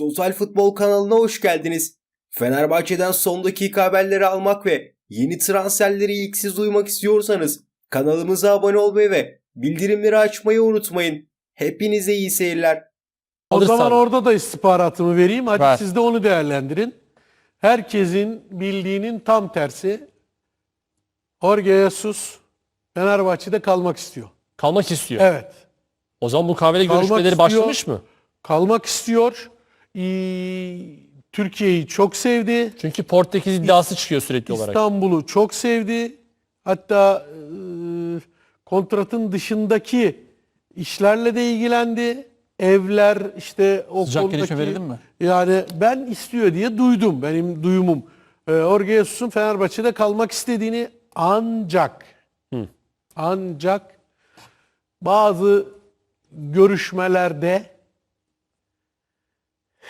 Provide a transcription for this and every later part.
Total Futbol kanalına hoş geldiniz. Fenerbahçe'den son dakika haberleri almak ve yeni transferleri ilk siz duymak istiyorsanız kanalımıza abone olmayı ve bildirimleri açmayı unutmayın. Hepinize iyi seyirler. O Alırsan. zaman orada da istihbaratımı vereyim. Hadi Ver. siz de onu değerlendirin. Herkesin bildiğinin tam tersi. Jorge Jesus Fenerbahçe'de kalmak istiyor. Kalmak istiyor. Evet. O zaman bu kahvede Kalmak görüşmeleri istiyor. başlamış mı? Kalmak istiyor. Ee, Türkiye'yi çok sevdi. Çünkü Portekiz iddiası çıkıyor sürekli olarak. İstanbul'u çok sevdi. Hatta e, kontratın dışındaki işlerle de ilgilendi. Evler işte o Sıcak konudaki- gelişme verelim mi? Yani ben istiyor diye duydum. Benim duyumum. E, Jorge Jesus'un Fenerbahçe'de kalmak istediğini ancak ancak bazı görüşmelerde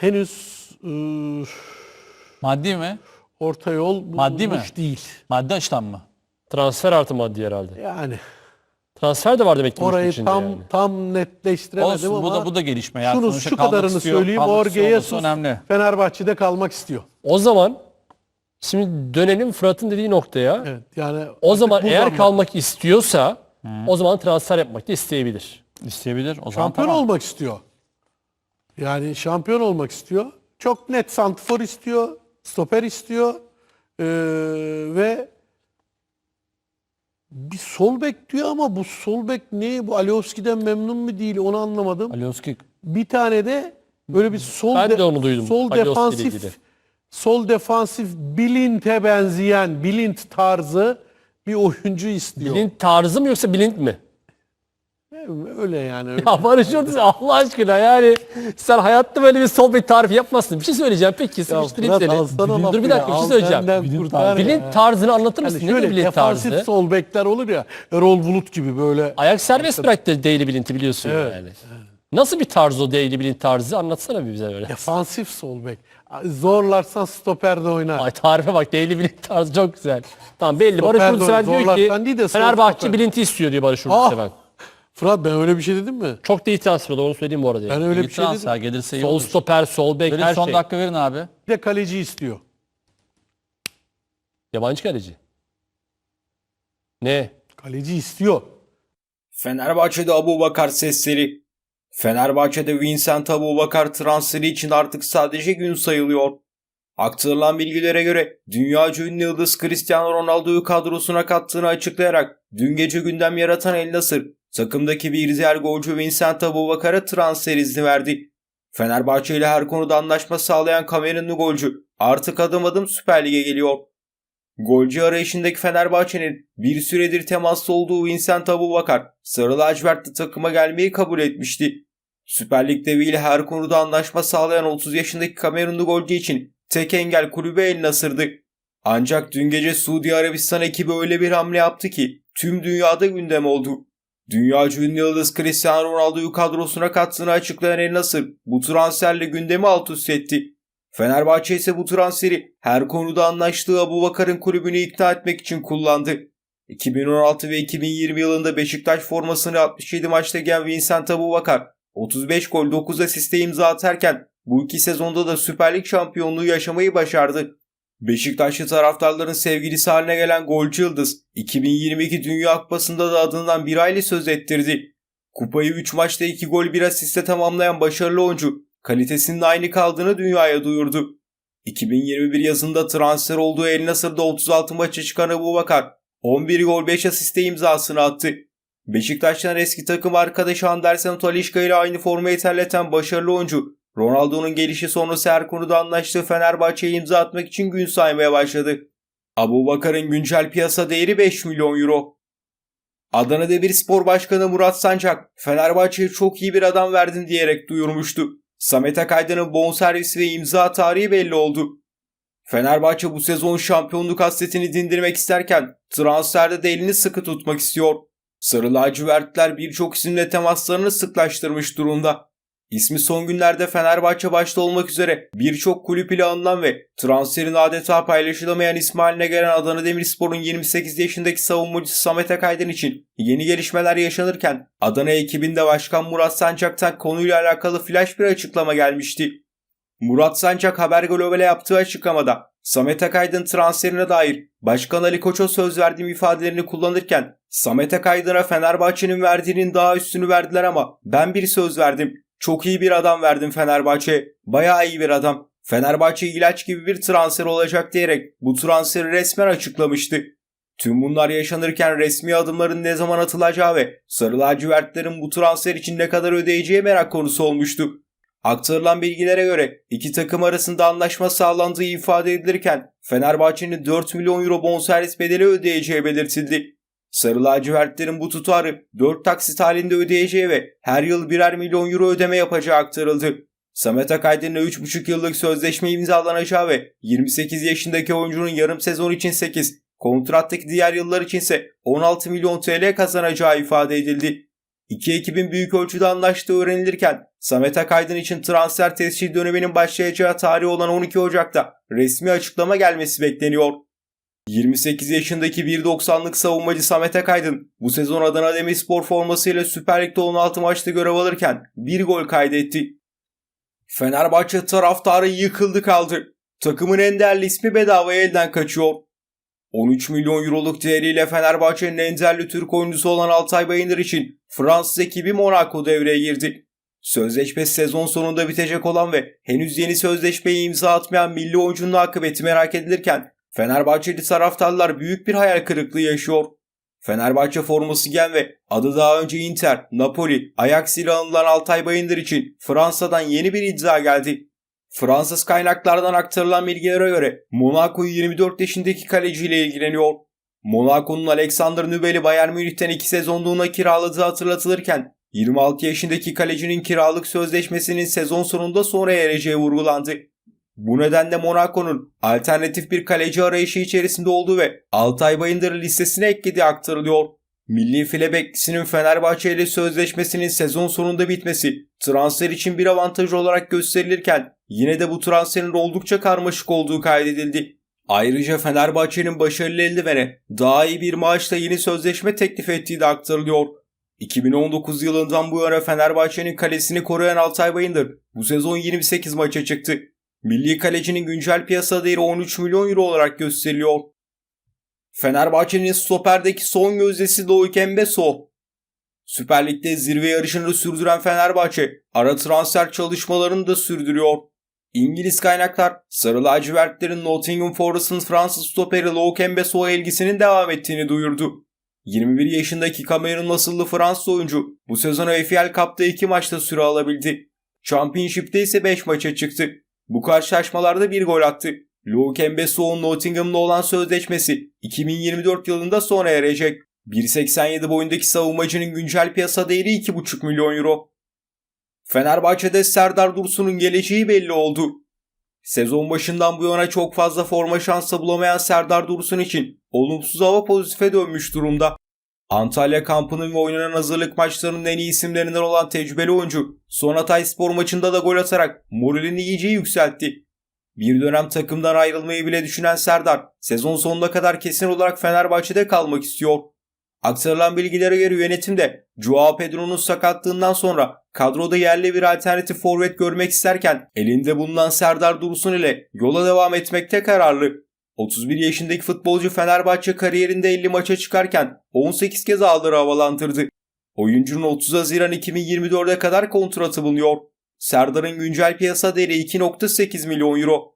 henüz e, Maddi mi? orta yol Maddi mi? değil. Maddi açıdan mı? Transfer artı maddi herhalde. Yani Transfer de var demek ki bu işin orayı içinde tam yani. tam netleştiremedim Olsun ama bu da bu da gelişme. Yani şunu sonuçta şu kalmak kadarını istiyor, söyleyeyim. kalmak istiyor olması Jesus önemli. Fenerbahçe'de kalmak istiyor. O zaman şimdi dönelim Fırat'ın dediği noktaya. Evet yani O zaman buradan eğer bak- kalmak istiyorsa o zaman transfer yapmak da isteyebilir. İsteyebilir. O zaman şampiyon tamam. olmak istiyor. Yani şampiyon olmak istiyor. Çok net santifor istiyor, stoper istiyor Ee, ve bir sol bek diyor ama bu sol bek ne? Bu Alioski'den memnun mu değil onu anlamadım. Alioski Bir tane de böyle bir sol Ben de onu duydum, Sol Alioski ile ilgili. defansif sol defansif Bilint'e benzeyen Bilint tarzı bir oyuncu istiyor. Bilint tarzı mı yoksa bilint mi? Öyle yani. öyle. Ya Barış Ortiz Allah aşkına yani sen hayatta böyle bir sohbet tarifi yapmazsın. Bir şey söyleyeceğim peki sıkıştırayım seni. Dur bir ya, dakika bir şey söyleyeceğim. ya. Bilint tarzını anlatır mısın? Nedir şöyle bilint defansif tarzı? sol bekler olur ya. Erol Bulut gibi böyle. Ayak serbest bıraktı Daily Blint'i biliyorsun Evet, yani. Nasıl bir tarz o Daily Blint tarzı? Anlatsana bir bize böyle. Defansif sol bek. Zorlarsan stoperde oynar. Ay tarife bak Daily Blint tarzı çok güzel. Tamam belli. Barış Stoper Urtseven diyor ki değil de Fenerbahçe stoper. Blint'i istiyor diyor Barış Ah! Fırat ben öyle bir şey dedim mi? Çok da transfer oldu onu söyleyeyim bu arada. Ben öyle bir şey transfer dedim. gelirse iyi Sol olur. stoper, sol bek Verin her son şey. dakika verin abi. Bir de kaleci istiyor. Yabancı kaleci. Ne? Kaleci istiyor. Fenerbahçe'de Abu Bakar sesleri. Fenerbahçe'de Vincent Abu Bakar transferi için artık sadece gün sayılıyor. Aktarılan bilgilere göre dünyaca ünlü yıldız Cristiano Ronaldo'yu kadrosuna kattığını açıklayarak dün gece gündem yaratan El Nasır takımdaki bir diğer golcü Vincent Abu Bakar'a transfer izni verdi. Fenerbahçe ile her konuda anlaşma sağlayan Kamerunlu golcü artık adım adım Süper Lig'e geliyor. Golcü arayışındaki Fenerbahçe'nin bir süredir temaslı olduğu Vincent Abubakar, Sarı lacivertli takıma gelmeyi kabul etmişti. Süper Lig deviyle her konuda anlaşma sağlayan 30 yaşındaki Kamerunlu golcü için tek engel kulübe El Nasır'dı. Ancak dün gece Suudi Arabistan ekibi öyle bir hamle yaptı ki tüm dünyada gündem oldu. Dünyaca ünlü yıldız Cristiano Ronaldo'yu kadrosuna kattığını açıklayan El Nasır bu transferle gündemi alt üst etti. Fenerbahçe ise bu transferi her konuda anlaştığı Abu Bakar'ın kulübünü ikna etmek için kullandı. 2016 ve 2020 yılında Beşiktaş formasını 67 maçta giyen Vincent Abu Bakar 35 gol 9 asiste imza atarken bu iki sezonda da Süper Lig şampiyonluğu yaşamayı başardı. Beşiktaşlı taraftarların sevgilisi haline gelen golcü yıldız 2022 Dünya Kupası'nda da adından bir aile söz ettirdi. Kupayı 3 maçta 2 gol 1 asiste tamamlayan başarılı oyuncu kalitesinin aynı kaldığını dünyaya duyurdu. 2021 yazında transfer olduğu El Nasır'da 36 maça çıkan Abu Bakar 11 gol 5 asiste imzasını attı. Beşiktaş'tan eski takım arkadaşı Andersen Talişka ile aynı formayı terleten başarılı oyuncu Ronaldo'nun gelişi sonrası her konuda anlaştığı Fenerbahçe'ye imza atmak için gün saymaya başladı. Abu Bakar'ın güncel piyasa değeri 5 milyon euro. Adana Demirspor Başkanı Murat Sancak, Fenerbahçe'ye çok iyi bir adam verdin diyerek duyurmuştu. Samet Akaydın'ın bonservisi ve imza tarihi belli oldu. Fenerbahçe bu sezon şampiyonluk hasretini dindirmek isterken transferde de elini sıkı tutmak istiyor. Sarı lacivertler birçok isimle temaslarını sıklaştırmış durumda. İsmi son günlerde Fenerbahçe başta olmak üzere birçok kulüp ile anılan ve transferin adeta paylaşılamayan ismi gelen Adana Demirspor'un 28 yaşındaki savunmacısı Samet Akaydın için yeni gelişmeler yaşanırken Adana ekibinde Başkan Murat Sancak'tan konuyla alakalı flash bir açıklama gelmişti. Murat Sancak Haber Global'e yaptığı açıklamada Samet Akaydın transferine dair Başkan Ali Koç'a söz verdiğim ifadelerini kullanırken Samet Akaydın'a Fenerbahçe'nin verdiğinin daha üstünü verdiler ama ben bir söz verdim. Çok iyi bir adam verdim Fenerbahçe'ye. Bayağı iyi bir adam. Fenerbahçe ilaç gibi bir transfer olacak diyerek bu transferi resmen açıklamıştı. Tüm bunlar yaşanırken resmi adımların ne zaman atılacağı ve Sarı lacivertlerin bu transfer için ne kadar ödeyeceği merak konusu olmuştu. Aktarılan bilgilere göre iki takım arasında anlaşma sağlandığı ifade edilirken Fenerbahçe'nin 4 milyon euro bonservis bedeli ödeyeceği belirtildi. Sarı lacivertlerin bu tutarı 4 taksit halinde ödeyeceği ve her yıl birer milyon euro ödeme yapacağı aktarıldı. Samet Akaydın'la 3,5 yıllık sözleşme imzalanacağı ve 28 yaşındaki oyuncunun yarım sezon için 8, kontrattaki diğer yıllar içinse 16 milyon TL kazanacağı ifade edildi. İki ekibin büyük ölçüde anlaştığı öğrenilirken Samet Akaydın için transfer tescil döneminin başlayacağı tarih olan 12 Ocak'ta resmi açıklama gelmesi bekleniyor. 28 yaşındaki 1.90'lık savunmacı Samet Akaydın bu sezon Adana Demirspor formasıyla Süper Lig'de 16 maçta görev alırken bir gol kaydetti. Fenerbahçe taraftarı yıkıldı kaldı. Takımın en değerli ismi bedavaya elden kaçıyor. 13 milyon euroluk değeriyle Fenerbahçe'nin en değerli Türk oyuncusu olan Altay Bayındır için Fransız ekibi Monaco devreye girdi. Sözleşme sezon sonunda bitecek olan ve henüz yeni sözleşmeyi imza atmayan milli oyuncunun akıbeti merak edilirken Fenerbahçeli taraftarlar büyük bir hayal kırıklığı yaşıyor. Fenerbahçe forması giyen ve adı daha önce Inter, Napoli, Ajax ile anılan Altay Bayındır için Fransa'dan yeni bir iddia geldi. Fransız kaynaklardan aktarılan bilgilere göre Monaco 24 yaşındaki kaleciyle ilgileniyor. Monaco'nun Alexander Nübel'i Bayern Münih'ten 2 sezonluğuna kiraladığı hatırlatılırken 26 yaşındaki kalecinin kiralık sözleşmesinin sezon sonunda sona ereceği vurgulandı. Bu nedenle Monaco'nun alternatif bir kaleci arayışı içerisinde olduğu ve Altay Bayındır'ı listesine eklediği aktarılıyor. Milli file beklisinin Fenerbahçe ile sözleşmesinin sezon sonunda bitmesi transfer için bir avantaj olarak gösterilirken yine de bu transferin oldukça karmaşık olduğu kaydedildi. Ayrıca Fenerbahçe'nin başarılı eldivene daha iyi bir maaşla yeni sözleşme teklif ettiği de aktarılıyor. 2019 yılından bu yana Fenerbahçe'nin kalesini koruyan Altay Bayındır bu sezon 28 maça çıktı. Milli kalecinin güncel piyasa değeri 13 milyon euro olarak gösteriliyor. Fenerbahçe'nin stoperdeki son gözdesi Loic Embeso. Süper Lig'de zirve yarışını sürdüren Fenerbahçe ara transfer çalışmalarını da sürdürüyor. İngiliz kaynaklar Sarı lacivertlerin Nottingham Forest'ın Fransız stoperi Loic Embeso'ya ilgisinin devam ettiğini duyurdu. 21 yaşındaki Kamerun asıllı Fransız oyuncu bu sezon AFL Cup'ta 2 maçta süre alabildi. Championship'te ise 5 maça çıktı. Bu karşılaşmalarda bir gol attı. Luke Embeso'nun Nottingham'la olan sözleşmesi 2024 yılında sona erecek. 1.87 boyundaki savunmacının güncel piyasa değeri 2.5 milyon euro. Fenerbahçe'de Serdar Dursun'un geleceği belli oldu. Sezon başından bu yana çok fazla forma şansı bulamayan Serdar Dursun için olumsuz hava pozitife dönmüş durumda. Antalya kampının ve oynanan hazırlık maçlarının en iyi isimlerinden olan tecrübeli oyuncu son Hatay Spor maçında da gol atarak moralini iyice yükseltti. Bir dönem takımdan ayrılmayı bile düşünen Serdar sezon sonuna kadar kesin olarak Fenerbahçe'de kalmak istiyor. Aktarılan bilgilere göre yönetimde Joao Pedro'nun sakatlığından sonra kadroda yerli bir alternatif forvet görmek isterken elinde bulunan Serdar Dursun ile yola devam etmekte kararlı. 31 yaşındaki futbolcu Fenerbahçe kariyerinde 50 maça çıkarken 18 kez ağları havalandırdı. Oyuncunun 30 Haziran 2024'e kadar kontratı bulunuyor. Serdar'ın güncel piyasa değeri 2.8 milyon euro.